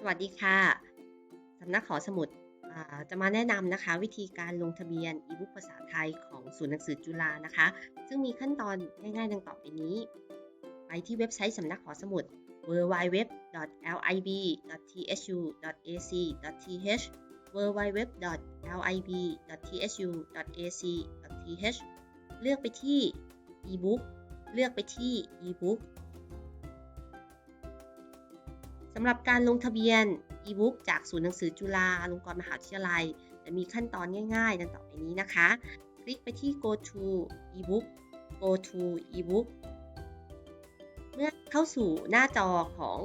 สวัสดีค่ะสำนักหอสมุดจะมาแนะนำนะคะ วิธีการลงทะเบียนอีบุ๊กภาษาไทยของศูนย์หนังสือจุฬานะคะ ซึ่งมีขั้นตอนง่ายๆดังต่อไปนี้ ไปที่เว็บไซต์สำนักหอสมุด www.lib.tsu.ac.th www.lib.tsu.ac.th เลือกไปที่ e-book เลือกไปที่ e-book สำหรับการลงทะเบียน e-book จากศูนย์หนังสือจุฬาลงกรณ์มหาวิทยาลัยจะมีขั้นตอนง่ายๆ ดังต่อไปนี้นะคะ คลิกไปที่ go to ebook go to ebook เมื่อเข้าสู่หน้าจอของ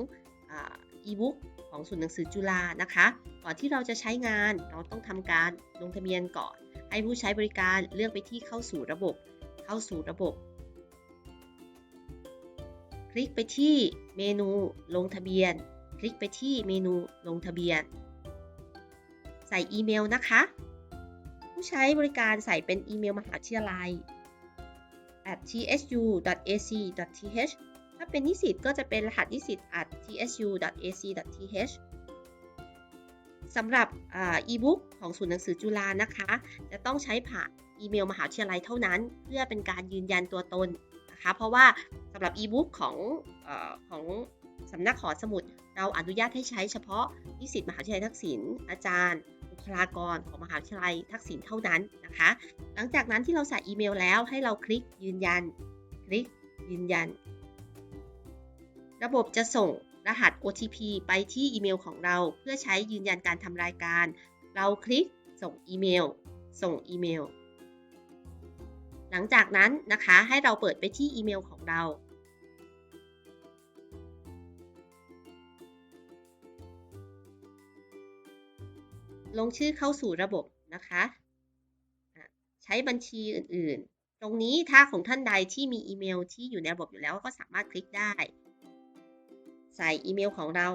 อ่า e-book ของศูนย์หนังสือจุฬานะคะ ก่อนที่เราจะใช้งานเราต้องทำการลงทะเบียนก่อน ให้ผู้ใช้บริการเลือกไปที่เข้าสู่ระบบ เข้าสู่ระบบ คลิกไปที่เมนูลงทะเบียน ลิกไปที่เมนูลงทะเบียน ใส่อีเมลนะคะ ผู้ใช้บริการใส่เป็นอีเมลมหาวิทยาลัย at tsu.ac.th ถ้าเป็นนิสิตก็จะเป็นรหัสนิสิต at tsu.ac.th สำหรับอีบุ๊กของศูนย์หนังสือจุฬานะคะ จะต้องใช้ผ่านอีเมลมหาวิทยาลัยเท่านั้น เพื่อเป็นการยืนยันตัวตนนะคะ เพราะว่าสำหรับอีบุ๊กของอของ สำนักหอสมุดเราอนุญาตให้ใช้เฉพาะนิสิตมหาวิทยาลัยทักษิณอาจารย์บุคลากรของมหาวิทยาลัยทักษิณเท่านั้นนะคะ หลังจากนั้นที่เราใส่อีเมลแล้วให้เราคลิกยืนยัน คลิกยืนยัน ระบบจะส่งรหัส OTP ไปที่อีเมลของเราเพื่อใช้ยืนยันการทำรายการ เราคลิกส่งอีเมล ส่งอีเมล หลังจากนั้นนะคะให้เราเปิดไปที่อีเมลของเรา ลงชื่อเข้าสู่ระบบนะคะใช้บัญชีอื่นๆ ตรงนี้ถ้าของท่านใดที่มีอีเมลที่อยู่ในระบบอยู่แล้วก็สามารถคลิกได้ ใส่อีเมลของเรา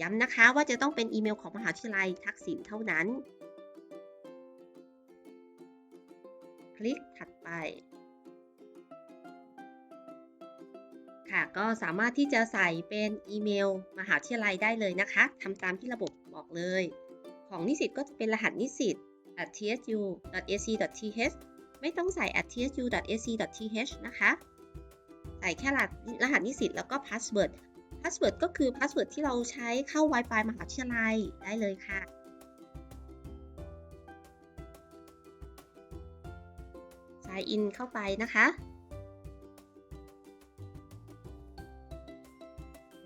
ย้ำนะคะว่าจะต้องเป็นอีเมลของมหาวิทยาลัยทักษิณเท่านั้น คลิกถัดไป ค่ะก็สามารถที่จะใส่เป็นอีเมลมหาวิทยาลัยได้เลยนะคะทำตามที่ระบบบอกเลย ของนิสิตก็จะเป็นรหัสนิสิต atsu.ac.th ไม่ต้องใส่ atsu.ac.th นะคะ ใส่แค่รหัสรหัสนิสิตแล้วก็พาสเวิร์ดพาสเวิร์ดก็คือพาสเวิร์ดที่เราใช้เข้า Wi-Fi มหาวิทยาลัยได้เลยค่ะ s ายอินเข้าไปนะคะ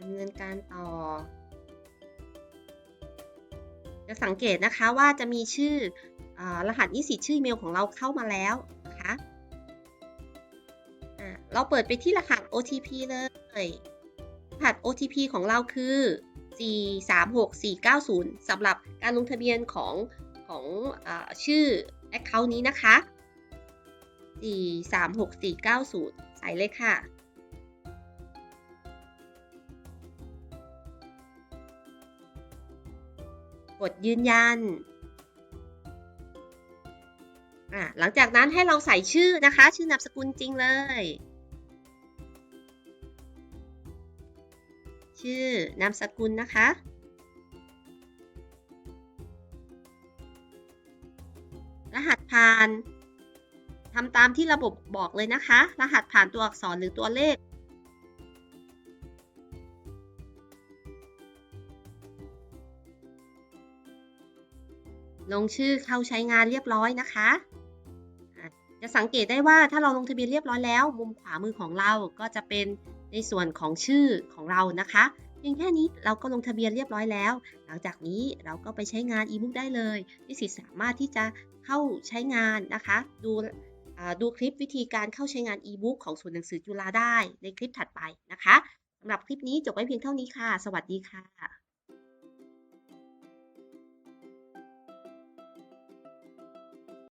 ดำเนินการต่อ จะสังเกตนะคะว่าจะมีชื่ออรหัสนิสิตชื่ออีเมลของเราเข้ามาแล้วนะคะะเราเปิดไปที่รหัส OTP เลยรหัส OTP ของเราคือ 436490สำหรับการลงทะเบียนของของอชื่อ Account นี้นะคะ 436490 ใส่เลยค่ะ กดยืนยันหลังจากนั้นให้เราใส่ชื่อนะคะ ชื่อนามสกุลจริงเลย ชื่อนามสกุลนะคะ รหัสผ่านทำตามที่ระบบบอกเลยนะคะ รหัสผ่านตัวอักษรหรือตัวเลข ลงชื่อเข้าใช้งานเรียบร้อยนะคะ จะสังเกตได้ว่าถ้าเราลงทะเบียนเรียบร้อยแล้ว มุมขวามือของเราก็จะเป็นในส่วนของชื่อของเรานะคะเพียงแค่นี้เราก็ลงทะเบียนเรียบร้อยแล้ว หลังจากนี้เราก็ไปใช้งาน e-book ได้เลยนิสิตสามารถที่จะเข้าใช้งานนะคะ ดูดูคลิปวิธีการเข้าใช้งาน e-book ของศูนย์หนังสือจุฬาได้ในคลิปถัดไปนะคะสำหรับคลิปนี้จบไว้เพียงเท่านี้ค่ะ สวัสดีค่ะ